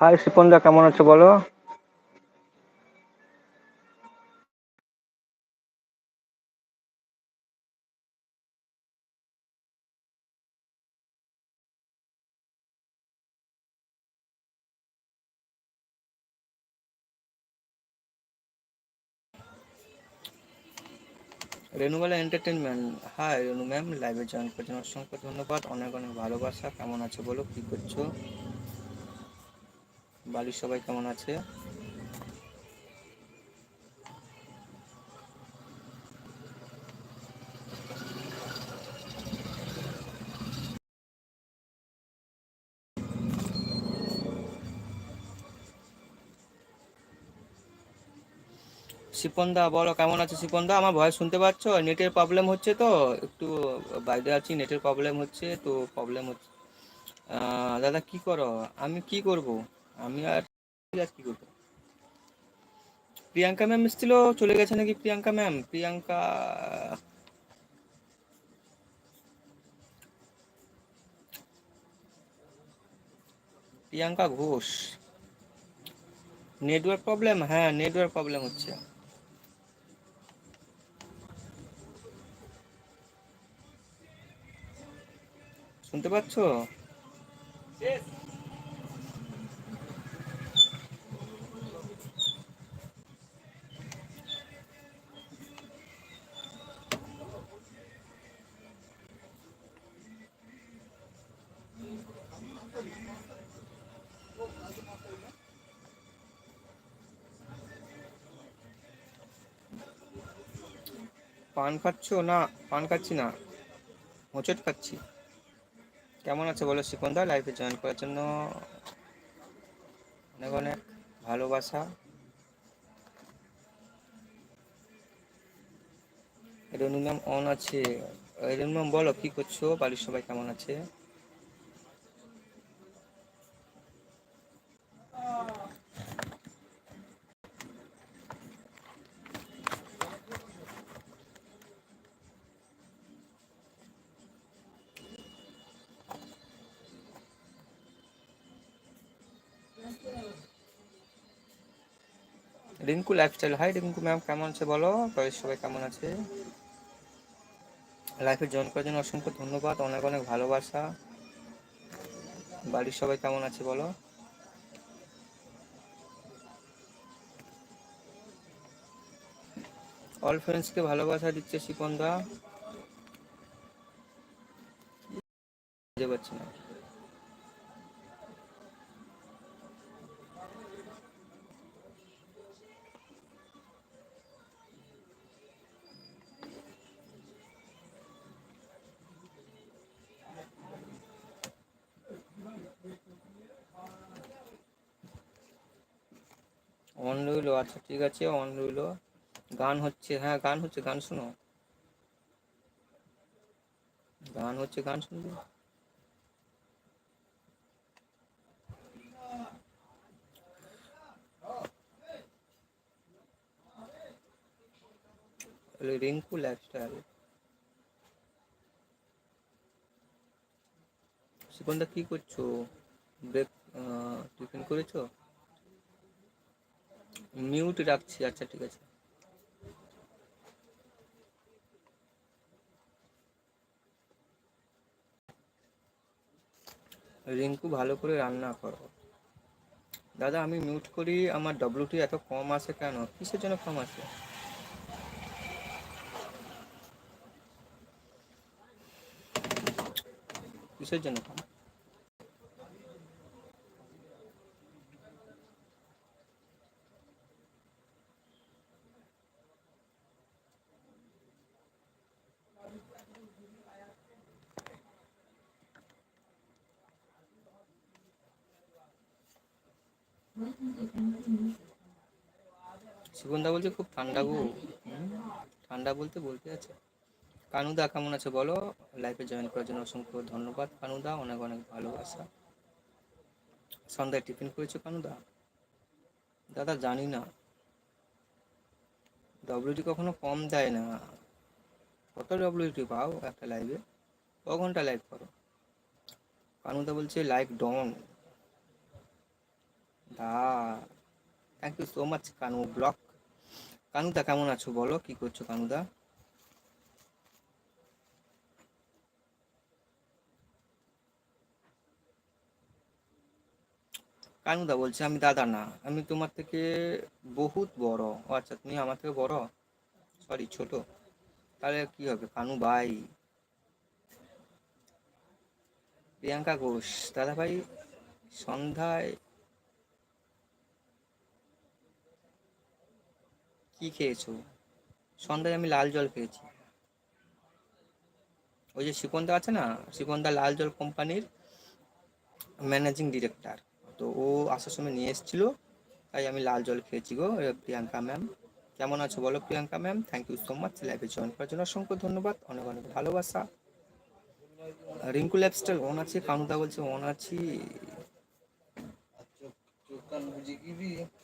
High শিপনদা কেমন আছো বলো? Renubala entertainment hi Renu ma'am লাইভে জয়েন করার অসংখ্য ধন্যবাদ। অনেক অনেক ভালোবাসা। কেমন আছো বলো? কি করছ? বাড়ির সবাই কেমন আছে? শিপনদা, বলো কেমন আছে শিপনদা? আমার ভয়েস শুনতে পাচ্ছ? নেটের প্রবলেম হচ্ছে তো? একটু বাইরে আছি, নেটের প্রবলেম হচ্ছে, তো প্রবলেম হচ্ছে। দাদা কি করো? আমি কি করব? আমি আর কি করব? প্রিয়াঙ্কা ম্যাম এসেছিল, চলে গেছে নাকি Priyanka ma'am? Priyanka Priyanka Ghosh. Network problem? হ্যাঁ নেটওয়ার্ক প্রবলেম হচ্ছে। শুনতে পাচ্ছ? পান খাচ্ছ না পান খাচ্ছি না? হোঁচট খাচ্ছি। কেমন আছে বলো সিকন্দা লাইফে জয়েন করার জন্য অনেক অনেক ভালোবাসা। রেনু ম্যাম অন আছে। রেনু ম্যাম বলো, কি করছ? বাড়ির সবাই কেমন আছে? Rinku lifestyle hi Rinku ma'am কেমন আছে বলো? বাড়ির সবাই কেমন আছে? লাইফে জয়েন করার জন্য অসংখ্য ধন্যবাদ, অনেক অনেক ভালোবাসা। বাড়ির সবাই কেমন আছে বলো? অল ফ্রেন্ডসকে ভালোবাসা দিচ্ছে শিপনদা বুঝতে পারছি না। অন রইল আচ্ছা ঠিক আছে অন রইল। গান হচ্ছে হ্যাঁ গান হচ্ছে, গান শোনো। গান হচ্ছে, গান শুনবে? রিঙ্কু লাইফস্টাইল সুগন্ধা কি করছ? ব্রেক টিফিন করেছ? মিউট রাখছি আচ্ছা ঠিক আছে। রিঙ্কু ভালো করে রান্না করো। দাদা, আমি মিউট করি, আমার ডব্লিউটি এত কম আসে কেন? কিসের জন্য কম আসে কিসের জন্য কম? বলছে খুব ঠান্ডা গো। ঠান্ডা বলতে বলতে আছে। কানুদা, কেমন আছে বলো? লাইফে জয়েন করার জন্য অসংখ্য ধন্যবাদ, কানুদা। অনেক অনেক ভালোবাসা। সন্ধ্যায় টিফিন করেছ কানুদা? দাদা, জানি না। ডব্লিউটি কখনো কম দেয় না। কত ডব্লিউটি পাও একটা লাইভে ক ঘণ্টা লাইভ করো? কানুদা বলছে লাইক ডন দা thank you so much Kanu. Block কানুদা, কেমন আছো বলো? কি করছ কানুদা? কানুদা বলছে, আমি দাদা না, আমি তোমার থেকে বহুত বড়। ও আচ্ছা তুমি আমার থেকে বড়? সরি ছোট। তাহলে কি হবে? কানু ভাই। প্রিয়াঙ্কা ঘোষ দাদা ভাই সন্ধ্যায় কি খেয়েছো? সন্ধ্যায় আমি লাল জল খেয়েছি। ওই যে শিকন্দা আছে না, শিকন্দা লাল জল কোম্পানির ম্যানেজিং ডিরেক্টর। তো ও আসার সময় নিয়ে এসেছিল, তাই আমি লাল জল খেয়েছি গো প্রিয়াঙ্কা ম্যাম। কেমন আছো বলো Priyanka ma'am? Thank you so much লাইভে জয়েন করার জন্য অসংখ্য ধন্যবাদ। অনেক অনেক ভালোবাসা। রিঙ্কু লাইফস্টাইল অন আছে। কানুদা বলছে অন আছি।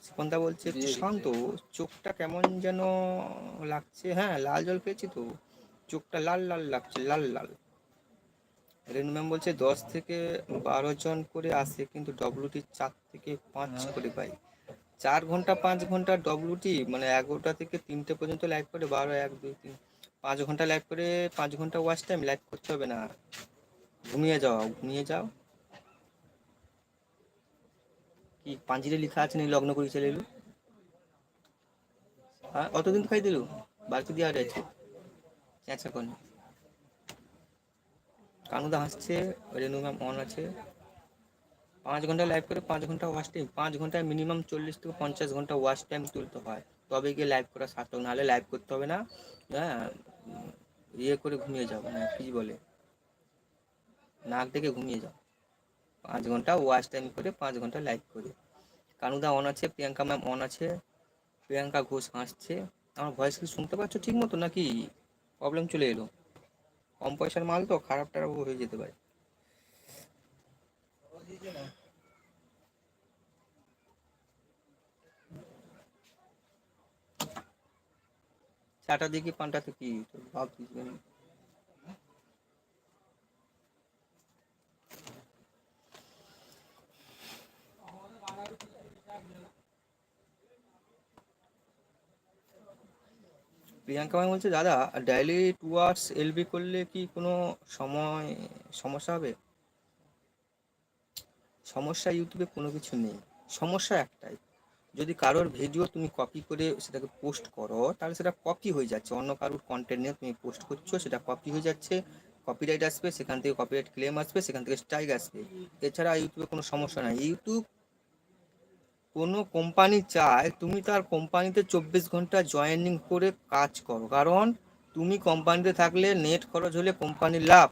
শিকন্দা বলছে একটু শান্ত চোখটা কেমন যেন লাগছে হ্যাঁ লাল জল খেয়েছি তো চোখটা লাল লাল লাগছে লাল লাল। রেনু ম্যাম বলছে দশ থেকে বারো জন করে আসে কিন্তু ডব্লিউটি চার থেকে পাঁচ করে পাই। চার ঘণ্টা পাঁচ ঘণ্টা ডব্লিউটি মানে এগারোটা থেকে তিনটে পর্যন্ত লাইভ করে বারো এক দুই তিন পাঁচ ঘণ্টা লাইভ করে পাঁচ ঘণ্টা ওয়াচ টাইম লাইভ করতে হবে না। ঘুমিয়ে যাও ঘুমিয়ে যাও। কি পাঞ্জিরে লেখা আছে নি লগ্ন করে চলে এলু? হ্যাঁ অতদিন খাই দিলু বাকি দিয়ে আছে চেঁচা কোন? কানুদা হাসছে রেনু ম্যাম অন আছে। পাঁচ ঘণ্টা লাইভ করে পাঁচ ঘণ্টা ওয়াচ টাইম পাঁচ ঘন্টায় মিনিমাম চল্লিশ থেকে পঞ্চাশ ঘণ্টা ওয়াচ টাইম তুলতে হয়। তবে গিয়ে লাইভ করা সার্থক, নাহলে লাইভ করতে হবে না। হ্যাঁ ইয়ে করে ঘুমিয়ে যাও মানে কি বলে? নাক ডেকে ঘুমিয়ে যাও পাঁচ ঘণ্টা ওয়াচ টাইম করে, পাঁচ ঘণ্টা লাইভ করে। কানুদা অন আছে, প্রিয়াঙ্কা ম্যাম অন আছে, প্রিয়াঙ্কা ঘোষ হাসছে। আমার ভয়েস কি শুনতে পাচ্ছ ঠিক মতো নাকি প্রবলেম চলে এলো? কম পয়সার মাল তো খারাপ টারাপ হয়ে যেতে পারে। চাটা দেখি, পানটাতে কি? তোর প্রিয়াঙ্কা ম্যাম বলছে, দাদা ডেইলি টু আওয়ার্স এলবি করলে কি কোনো সময়, সমস্যা হবে? সমস্যা ইউটিউবে কোনো কিছু নেই। সমস্যা একটাই, যদি কারোর ভিডিও তুমি কপি করে সেটাকে পোস্ট করো, তাহলে সেটা কপি হয়ে যাচ্ছে। অন্য কারোর কন্টেন্ট নিয়ে তুমি পোস্ট করছ, সেটা কপি হয়ে যাচ্ছে। কপিরাইট আসবে, সেখান থেকে কপিরাইট ক্লেম আসবে, সেখান থেকে স্ট্রাইক আসবে। এছাড়া ইউটিউবে কোনো সমস্যা নাই। ইউটিউব কোনো কোম্পানি চায়, তুমি তার কোম্পানিতে চব্বিশ ঘণ্টা জয়েনিং করে কাজ করো। কারণ তুমি কোম্পানিতে থাকলে নেট খরচ হলে কোম্পানির লাভ।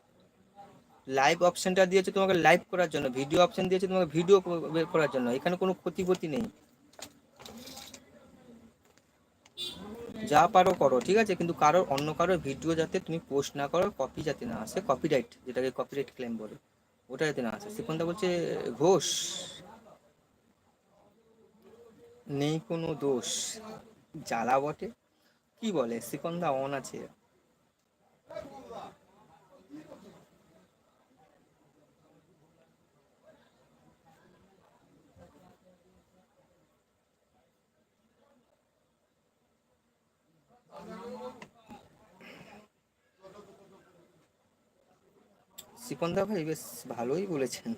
লাইভ অপশনটা দিয়েছে তোমাকে লাইভ করার জন্য ভিডিও অপশন দিয়েছে তোমাকে ভিডিও বের করার জন্য, এখানে কোনো ক্ষতিপতি নেই। যা পারো করো, ঠিক আছে? কিন্তু কারোর, অন্য কারোর ভিডিও যাতে তুমি পোস্ট না করো কপি যাতে না আসে কপিরাইট যেটাকে কপিরাইট ক্লেম বলে, ওটা যাতে না আসে। সিকন্দা বলছে, ঘোষ। নেই কোনো দোষ। জ্বালা বটে। কি বলে? সিকন্দা অন আছে। সিকন্দা ভাই বেশ ভালোই বলেছেন।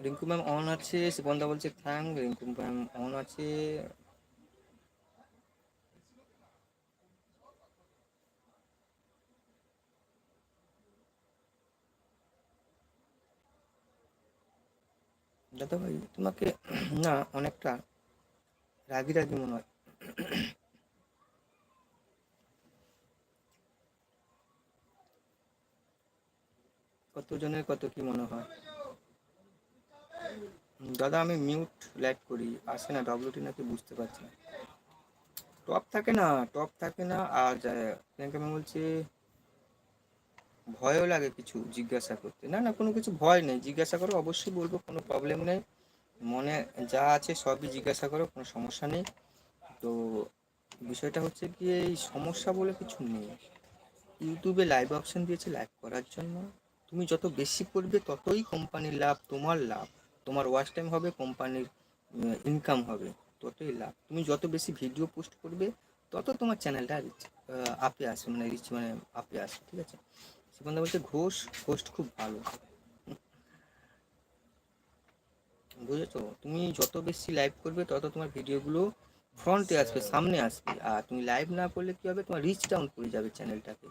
রিঙ্কু ম্যাম অন আছে সিকন্দা বলছে থ্যাংক রিঙ্কু ম্যাম অন আছে। দাদা ভাই তোমাকে না অনেকটা রাগি রাগি মনে হয়। কতজনের কত কি মনে হয়? দাদা, আমি মিউট লাইভ করি। আসে না ডব্লিউটি নাকি বুঝতে পারছি না। টপ থাকে না টপ থাকে না। আর প্রিয়াঙ্কা ম্যাম বলছে, ভয়ও লাগে কিছু জিজ্ঞাসা করতে। না না, কোনো কিছু ভয় নেই। জিজ্ঞাসা করো, অবশ্যই বলব, কোনো প্রবলেম নেই। মনে যা আছে সবই জিজ্ঞাসা করো, কোনো সমস্যা নেই। তো বিষয়টা হচ্ছে কি, এই সমস্যা বলে কিছু নেই। ইউটিউবে লাইভ অপশন দিয়েছে লাইভ করার জন্য। তুমি যত বেশি করবে, ততই কোম্পানির লাভ, তোমার লাভ। তোমার ওয়াচ টাইম হবে কোম্পানির ইনকাম হবে, ততই লাভ। তুমি যত বেশি ভিডিও পোস্ট করবে, তত তোমার চ্যানেলটা রিচ আপে আসবে মানে রিচ মানে আপে আসবে, ঠিক আছে? শিবন্দা বলছে, ঘোষ হোস্ট খুব ভালো। বুঝেছ? তুমি যত বেশি লাইভ করবে, তত তোমার ভিডিওগুলো ফ্রন্টে আসবে, সামনে আসবে। আর তুমি লাইভ না করলে কি হবে? তোমার রিচ ডাউন করে যাবে চ্যানেলটাকে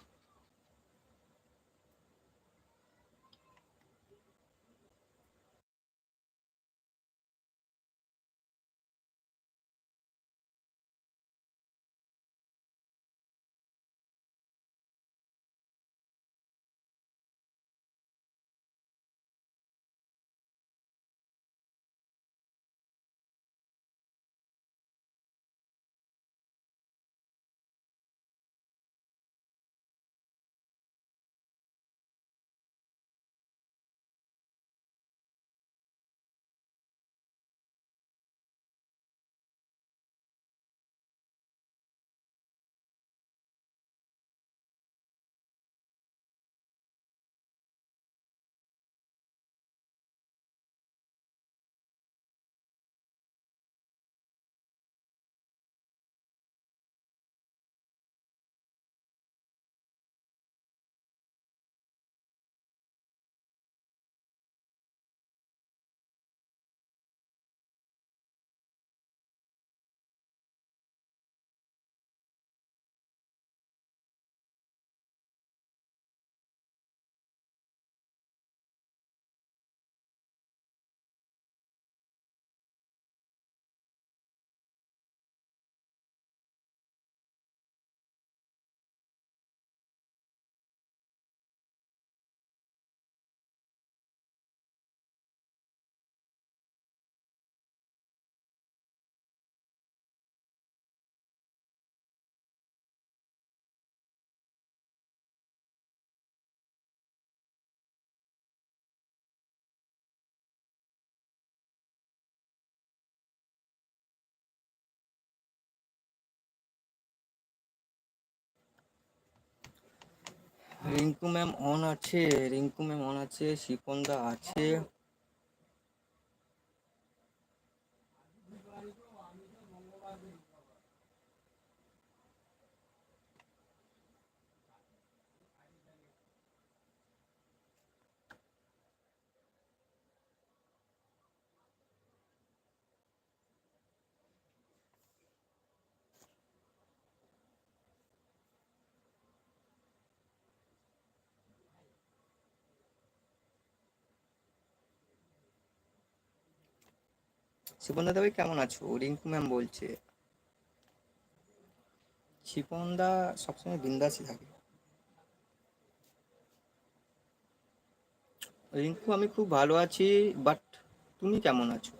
রিঙ্কু ম্যাম অন আছে রিঙ্কু ম্যাম অন আছে শিপনদা আছে। শিপনদা ভাই কেমন আছো? রিঙ্কু ম্যাম বলছে। শিপনদা সবসময় বিন্দাসই থাকে। রিঙ্কু আমি খুব ভালো আছি বাট তুমি কেমন আছো?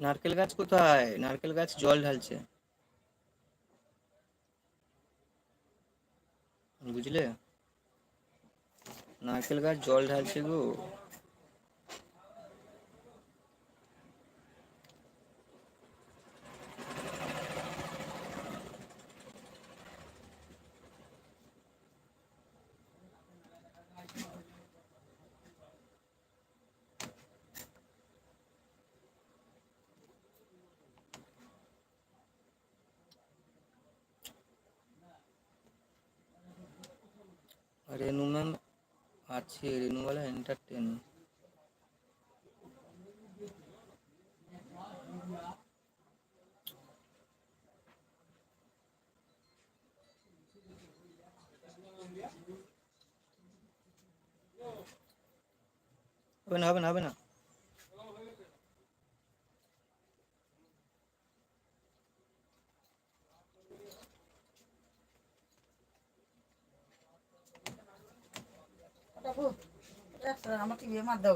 নারকেল গাছ কোথায়? নারকেল গাছ জল ঢালছে। বুঝলে? নারকেল গাছ জল ঢালছে গো। রেনু ম্যাম আছে রেনুওয়ালা এন্টারটেন হবে না হবে না হবে না আমাকে ইয়ে মার দাও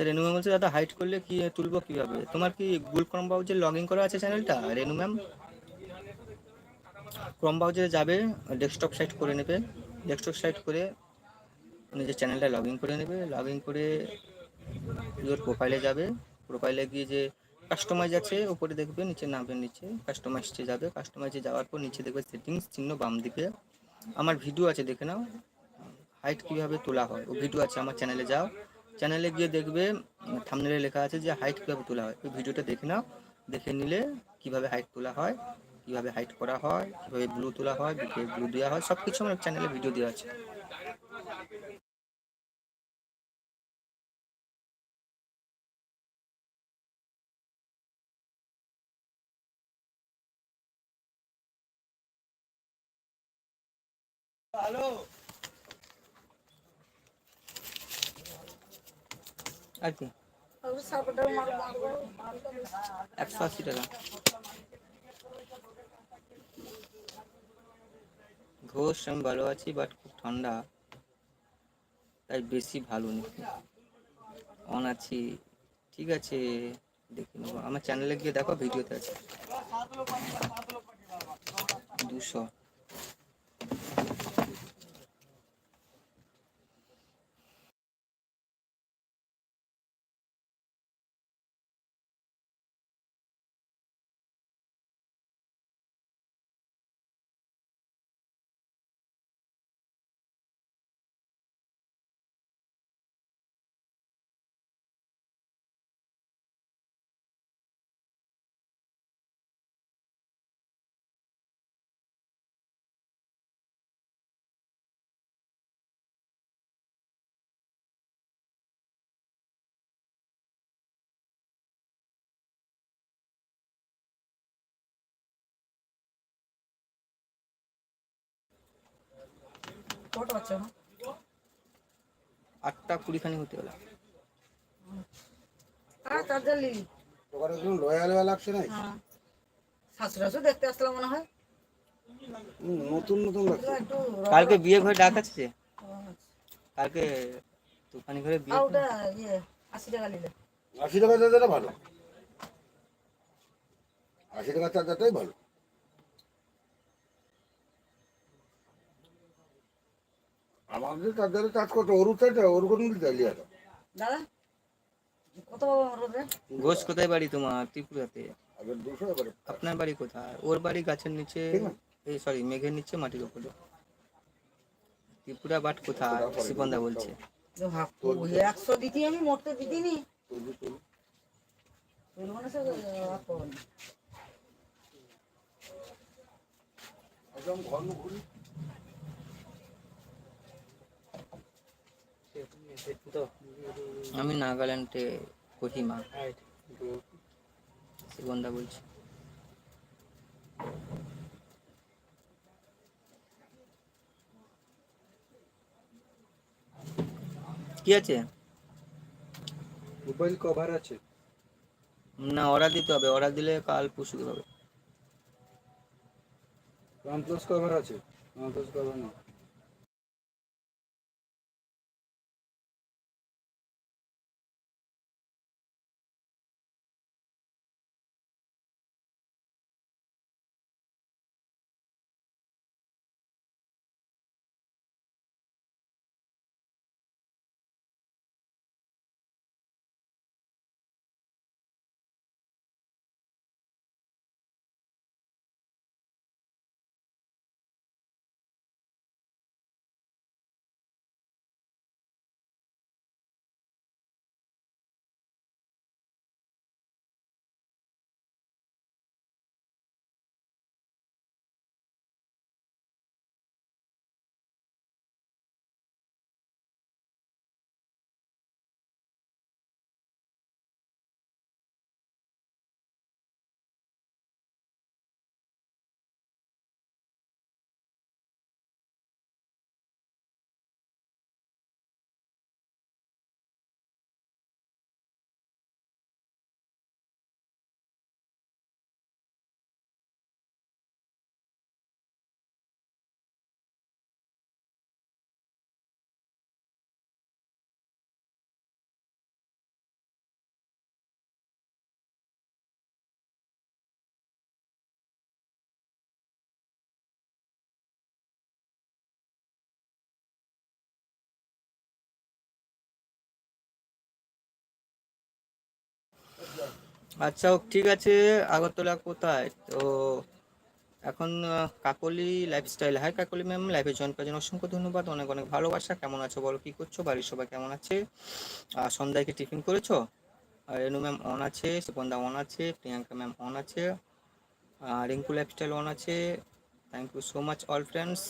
আচ্ছা রেনু ম্যাম বলছে, দাদা হাইট করলে কি, তুলবো কীভাবে? তোমার কি গুগল ক্রম ব্রাউজার লগ ইন করা আছে চ্যানেলটা রেনু ম্যাম? ক্রম ব্রাউজারে যাবে ডেস্কটপ সাইট করে নেবে ডেস্কটপ সাইট করে নিজের চ্যানেলটা লগ ইন করে নেবে লগ ইন করে ইওর প্রোফাইলে যাবে প্রোফাইলে গিয়ে যে কাস্টমাইজ আছে, উপরে দেখবে, নিচে নামবে, নিচে কাস্টমাইজে যাবে কাস্টমাইজে যাওয়ার পর নিচে দেখবে সেটিংস চিহ্ন বাম দিকে। আমার ভিডিও আছে, দেখে নাও। হাইট কীভাবে তোলা হয়, ও ভিডিও আছে, আমার চ্যানেলে যাও। চ্যানেলে গিয়ে দেখবে থামনেলে লেখা আছে যে হাইট কীভাবে তোলা হয়। ওই ভিডিওটা দেখে নাও, দেখে নিলে কীভাবে হাইট তোলা হয়, কীভাবে হাইট করা হয়, কীভাবে ব্লু তোলা হয় ব্লু দেওয়া হয় সব কিছু আমার চ্যানেলে ভিডিও দেওয়া আছে। আর কি? একশো আশি টাকা। ঘোষ, আমি ভালো আছি বাট খুব ঠান্ডা। তাই বেশি ভালো নেই। অন আছি। ঠিক আছে, দেখে নেব। আমার চ্যানেলে গিয়ে দেখো, ভিডিওতে আছে। দুশো। কটা বাচ্চা আটটা কুড়িখানি হতে হ্যাঁ। দেখতে আসলাম মনে হয়। নতুন নতুন কালকে বিয়ে ঘরে ডাক আছে কালকে তুফানি ঘরে বিয়ে ওটা ইয়ে আশি টাকা নিলে। আশি টাকা চার্জারটা ভালো। আশি টাকা চার্জারটাই ভালো। আমাদের চার্জারে চার্জ করতে ওর চাইটা ওর কোনো চাইলি আর দাদা কত রোদে? ঘোষ কোথায় বাড়ি তোমার? ত্রিপুরাতে। আপনার বাড়ি কোথায়? ওর বাড়ি গাছের নিচে? এই সরি মেঘের নিচে মাটির উপরে। ত্রিপুরা বাট কোথায়? শিবন্দা বলছে। একশো দিতি আমি মোটতে দিতি নি তুলবি তুলবি তুই সে আপন একদম ঘন ঘুরি। আমি নাগাল্যান্ডে কোহিমা শিবন্দা বলছি। কি আছে? মোবাইল কভার আছে। না অর্ডার দিতে হবে। অর্ডার দিলে কাল পরশু হবে। ওয়ান প্লাস কভার আছে। ওয়ান প্লাস কভার না। আচ্ছা ঠিক আছে। আগরতলা কোথায়? তো এখন Kakali lifestyle hi Kakali ma'am লাইফে জয়েন করার জন্য অসংখ্য ধন্যবাদ। অনেক অনেক ভালোবাসা। কেমন আছো বলো? কি করছ? বাড়ির সবাই কেমন আছে? আর সন্ধ্যায় কি টিফিন করেছ? আর রেনু ম্যাম অন আছে সুপন্দা অন আছে, প্রিয়াঙ্কা ম্যাম অন আছে আর রিঙ্কু লাইফস্টাইল অন আছে। Thank you so much all friends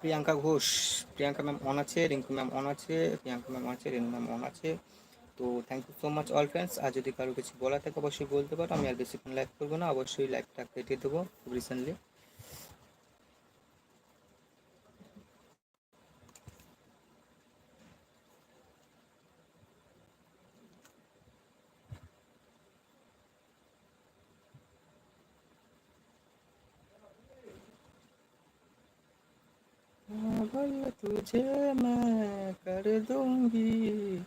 Priyanka Ghosh. Priyanka ma'am on আছে রিঙ্কু ম্যাম অন আছে প্রিয়াঙ্কা ম্যাম আছে রিঙ্কু ম্যাম অন আছে। তো thank you so much all friends আর যদি কারও কিছু বলা থাকে, অবশ্যই বলতে পারো। আমি আর বেশিক্ষণ লাইক করব না। অবশ্যই লাইকটা কেটে দেবো রিসেন্টলি तुझे मैं कर दूंगी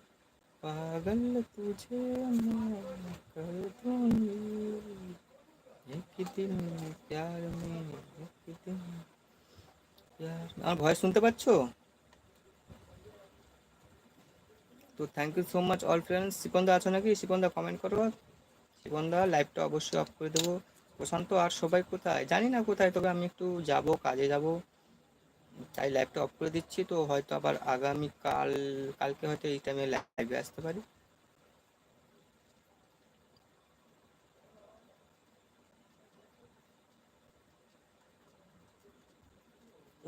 पागल तुझे मैं कर दूंगी एक दिन प्यार में एक दिन प्यार আমার ভয়েস শুনতে পাচ্ছো তো thank you so much all friends শিপন্দা আছো নাকি শিপন্দা কমেন্ট করো শিপন্দা লাইভটা অবশ্যই অফ করে দেবো প্রশান্ত আর সবাই কোথায় জানি না কোথায় তবে আমি একটু যাব কাজে যাব তাই লাইভটা অফ করে দিচ্ছি, তো হয়তো আবার আগামী কাল, কালকে হয়তো এই টাইমে লাইভে আসতে পারি।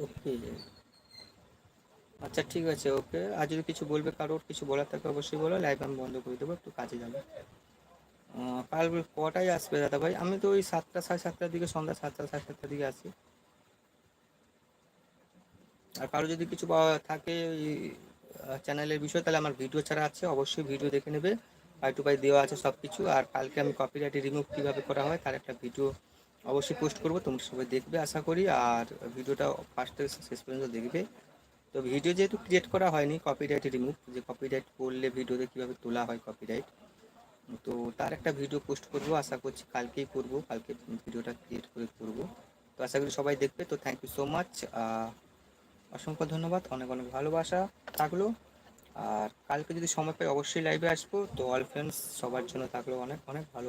ওকে আচ্ছা ঠিক আছে ওকে আর যদি কিছু বলবে কারোর, কিছু বলার থাকে অবশ্যই বলো লাইভ আমি বন্ধ করে দেবো, একটু কাজে যাব। কাল কটায় আসবে দাদা ভাই আমি তো ওই সাতটা, সাড়ে সাতটার দিকে, সন্ধ্যা সাতটা, সাড়ে সাতটার দিকে আসি আর কারও যদি কিছু থাকে ওই চ্যানেলের বিষয়, তাহলে আমার ভিডিও ছাড়া আছে, অবশ্যই ভিডিও দেখে নেবে। বাই টু বাই দেওয়া আছে সব কিছু আর কালকে আমি কপিরাইট রিমুভ কীভাবে করা হয়, তার একটা ভিডিও অবশ্যই পোস্ট করব, তোমরা সবাই দেখবে, আশা করি। আর ভিডিওটা ফার্স্ট থেকে শেষ পর্যন্ত দেখবে। তো ভিডিও যেহেতু ক্রিয়েট করা হয়নি কপিরাইট রিমুভ যে কপিরাইট করলে ভিডিওতে কীভাবে তোলা হয় কপিরাইট তো তার একটা ভিডিও পোস্ট করব, আশা করছি কালকেই করব, কালকে ভিডিওটা ক্রিয়েট করে করব। তো আশা করি সবাই দেখবে, তো থ্যাংক ইউ সো মাচ অসংখ্য ধন্যবাদ, অনেক অনেক ভালোবাসা থাকল। আর কালকে যদি সময় পাই, অবশ্যই লাইভে আসব। তো অল ফ্রেন্ডস সবার জন্য থাকল অনেক অনেক ভালো